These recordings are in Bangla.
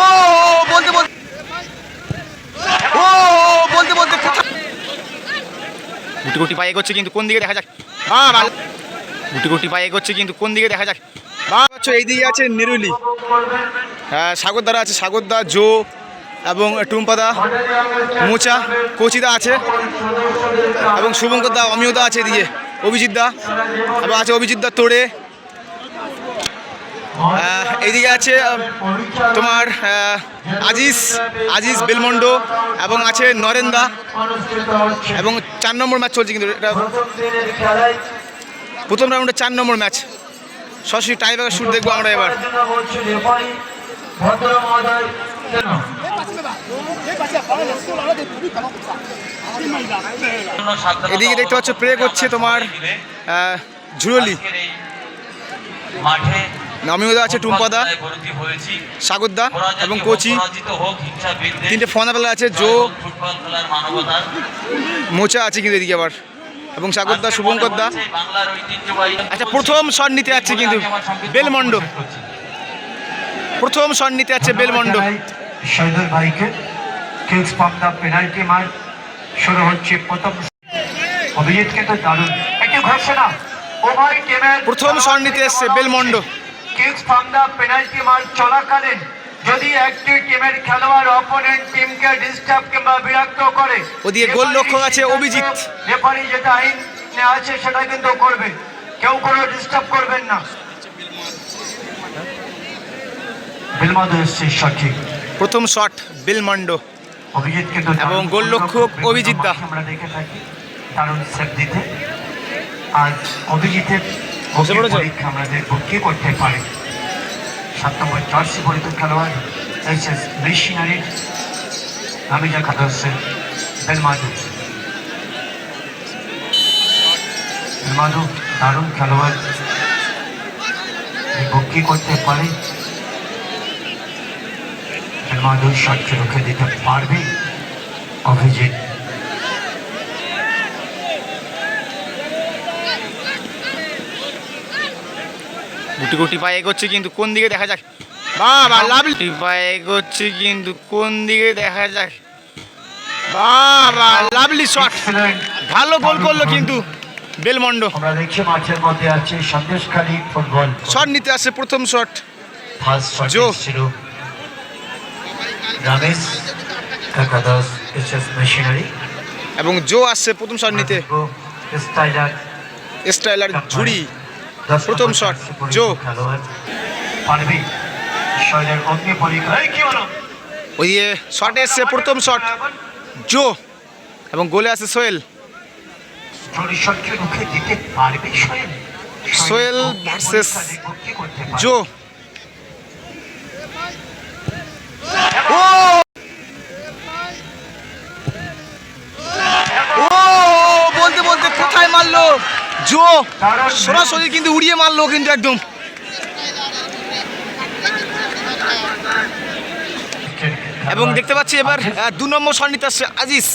ও বলতে বলতে ও বলতে বলতে গুটি গুটি পায়ে এগোচ্ছে কিন্তু কোন দিকে দেখা যাক? বাহ ভালো গুটি গুটি পায়ে এগোচ্ছে কিন্তু কোন দিকে দেখা যাক? বাহ আচ্ছা এইদিকে আছে নেরুলি। হ্যাঁ সাগরদারা আছে সাগরদা জো এবং টুম্পাদা মোচা কচিদা আছে এবং শুভঙ্কর দা অমিয়দা আছে এদিকে। অভিজিৎ দা এবং আছে অভিজিৎ দা তোড়ে। আহ, এইদিকে আছে তোমার আজিজ আজিজ বেলমন্ড এবং আছে নরেন্দা এবং চার নম্বর ম্যাচ চলছে কিন্তু এটা প্রথম রাউন্ডে চার নম্বর ম্যাচ। সরাসরি টাইব্রেকার শুট দেখব আমরা এবার। এদিকে দেখতে পাচ্ছ প্রে করছে তোমার ঝুরলি মাঠে নামিওদা আছে টুম্পাদা সাগরদা এবং কোচি। তিনটে ফোনাবেলা আছে জো ফুটবল খেলার মানবতার মোচা আছে কিন্তু এদিকে আবার। এবং সাগরদা শুভঙ্কর দা। আচ্ছা প্রথম শট নিতে যাচ্ছে কিন্তু বেলমন্ড প্রথম শট নিতে যাচ্ছে বেলমন্ড শহীদুল ভাইকে। কিংস পামদা পেনাল্টি মার শুরু হচ্ছে প্রথম অভিজিৎকে তো দারুণ। একটি ঘোষণা। উভয় টিমের প্রথম শট নিতে এসছে বেলমন্ড কিংস পামদা পেনাল্টি মার চলাকালীন যদি একটি টিমের খেলোয়াড় অপোনেন্ট টিমকে ডিস্টার্ব কিংবা বিরক্ত করে ওদিকে গোল লক্ষ্য আছে অভিজিৎ। রেফারি যেটা আইন আছে সেটা কিন্তু করবে। কেউ কোনো ডিস্টার্ব করবেন না। বিলমাদু এসছে সঠিক প্রথম শট বেলমন্ড। অভিজিৎ কিন্তু এবং গোল বিভিন্ন অভিজিৎ দা। আমরা দেখে থাকি। দারুণ সেভ দিতে। আর অভিজিতের পরীক্ষা আমরা দেখব কি করতে পারে। সাত নম্বর জার্সি পরিত খেলোয়াড় এস এস মেশিনারির নামিজা খাদসের বেলমাদু। বেলমাদু দারুণ খেলোয়াড়। কি করতে পারে। বেলমাদু শটকে রুখে দিতে পারবে অভিজিৎ। গুটি গুটি পায়ে এগোচ্ছে কিন্তু কোন দিকে দেখা যাক? বাবা লাভলি পায়ে এগোচ্ছে কিন্তু কোন দিকে দেখা যাক? বাবা লাভলি শট ভালো গোল করল কিন্তু বেলমন্ড। আমরা দেখছি মাঠের মধ্যে আছে সন্দেশখালী ফুটবল। শট নিতে আসছে প্রথম শট ফার্স্ট শট জো। ছিল রমেশ কাকাদাস এসএস মেশিনারি এবং জো আসছে প্রথম শট নিতে। স্টাইলার। স্টাইলার ঝুড়ি। প্রথম শট জো। ওই পারবি। শৈলের অগ্নি পরীক্ষা। কি হলো ওইদিকে শটে এসছে প্রথম শট। জো এবং গোলে আছে সোহেল। সোহেল? পারে। জো। সরাসরি কিন্তু উড়িয়ে মারলো কিন্তু একদম। এবং দেখতে পাচ্ছি এবার দু নম্বর শট নিতে আসছে আজিজ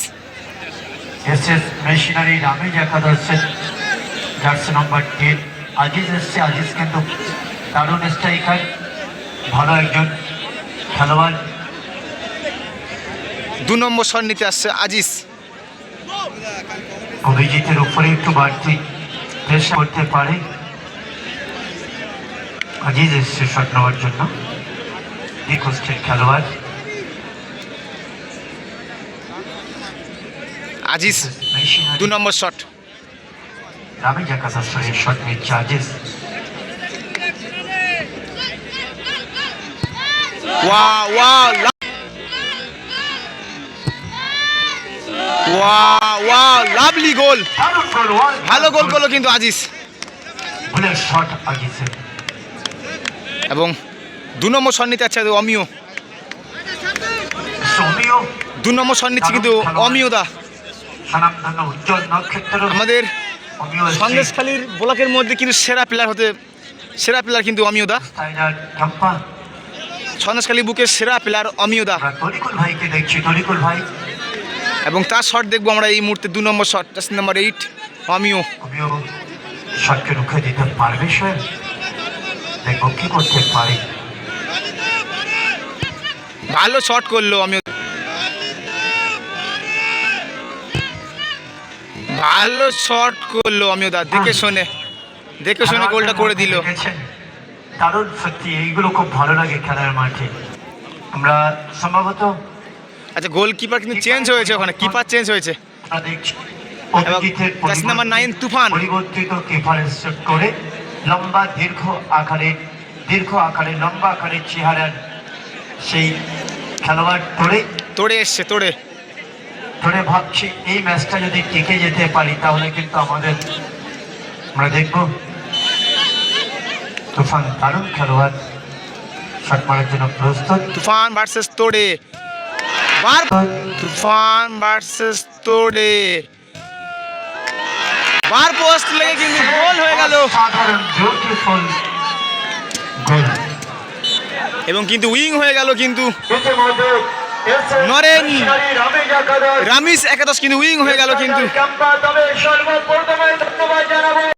এসএস মেশিনারি নামে দেখা জার্সি নাম্বার টেন আজিজ এসছে আজিজ কিন্তু দারুণ স্ট্রাইকার ভালো একজন খেলোয়াড়। দু নম্বর শট নিতে আসছে আজিজ। অভিজিতের উপরে একটু বাড়তি প্রেশার করতে পারে। আজিজ এসছে শট নেওয়ার জন্য। নিকোস্টের খেলোয়াড়। আজিজ দু নম্বর শট। নামে দেখা যাচ্ছে শট নিচ্ছে আজিজ। ওয়া ওয়া গোল। ভালো গোল করল কিন্তু আজিজ। আজিজের। এবং দু নম্বর শট নিতে আছে অমিয়। সৌমিও দু নম্বর শট নিচ্ছে কিন্তু অমিয়দা আমাদের। সন্দেশখালীর ব্লকের মধ্যে কিন্তু সেরা প্লেয়ার হতে সেরা প্লেয়ার কিন্তু অমিয়দা সন্দেশখালী বুকের সেরা প্লেয়ার অমিয়দা তরিকুল ভাইকে দেখছি তরিকুল ভাই। এবং তার শট দেখব আমরা এই মুহূর্তে দু নম্বর শট নাম্বার এইট আমিও। শটকে রুখে দিতে পারবে সোহেল দেখব কি করতে পারে। ভালো শট করল আমি ভালো শট করল আমিও দা দেখে শুনে। দেখে শুনে গোলটা করে দিল। দারুণ সত্যি এইগুলো খুব ভালো লাগে খেলার মাঠে। আমরা সম্ভবত আচ্ছা গোলকিপার কিন্তু চেঞ্জ হয়েছে ওখানে কিপার চেঞ্জ হয়েছে। Number nine Tufan. পরিবর্তিত করে লম্বা দীর্ঘ আকারে দীর্ঘ আকারে লম্বা আকারে চেহারার সেই খেলোয়াড় ধরে তোড়ে এসছে তোড়ে। ধরে ভাবছি এই ম্যাচটা যদি টিকে যেতে পারি তাহলে কিন্তু আমাদের আমরা দেখব। তুফান দারুণ খেলোয়াড়। শট মারার জন্য প্রস্তুত। তুফান ভার্সেস তোড়ে। তুফান ভার্সেস তোড়ে বার পোস্ট লেগে কিন্তু গোল হয়ে গেল। এবং কিন্তু উইং হয়ে গেল কিন্তু। নরেন রামিস একাদশ কিন্তু উইং হয়ে গেল কিন্তু।